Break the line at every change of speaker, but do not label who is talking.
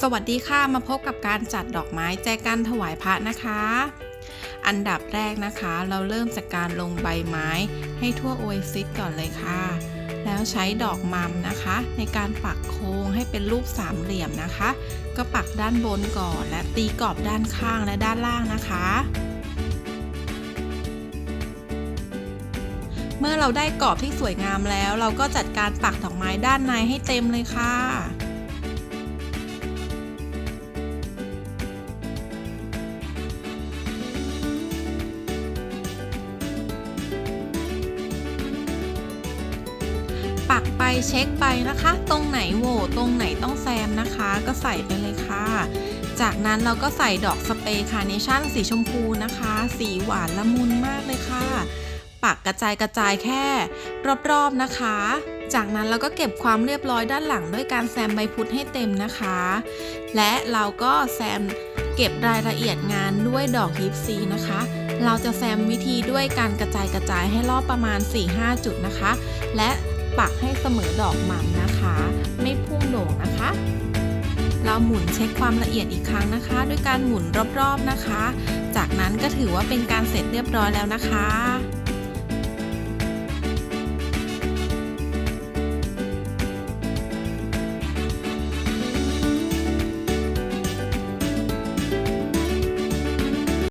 สวัสดีค่ะมาพบกับการจัดดอกไม้แจกันถวายพระนะคะ อันดับแรกนะคะ เราเริ่มจากการลงใบไม้ให้ทั่วโอเอซิสก่อนเลยค่ะ แล้วใช้ดอกมัมนะคะ ในการปักโค้งให้เป็นรูปสามเหลี่ยมนะคะ ก็ปักด้านบนก่อน และตีกรอบด้านข้างและด้านล่างนะคะ เมื่อเราได้กรอบที่สวยงามแล้ว เราก็จัดการปักดอกไม้ด้านในให้เต็มเลยค่ะ ปักไปเช็คไปนะคะ ตรงไหนโหวตรงไหนต้องแซมนะคะ ก็ใส่ไปเลยค่ะ จากนั้นเราก็ใส่ดอกสเปรย์คาร์เนชั่นสีชมพูนะคะ สีหวานละมุนมากเลยค่ะ ปักกระจายกระจายแค่รอบๆนะคะจากนั้นเราก็เก็บความเรียบร้อยด้านหลังด้วยการแซมใบพุดให้เต็มนะคะ และเราก็แซมเก็บรายละเอียดงานด้วยดอกยิปซีนะคะ เราจะแซมวิธีด้วยการกระจายกระจายให้รอบประมาณ 4-5 จุดนะคะ และ ปักให้เสมอดอกหม่ำนะคะ ไม่พุ่งโด่งนะคะ เราหมุนเช็คความละเอียดอีกครั้งนะคะ ด้วยการหมุนรอบๆนะคะ จากนั้นก็ถือว่าเป็นการเสร็จเรียบร้อยแล้วนะคะ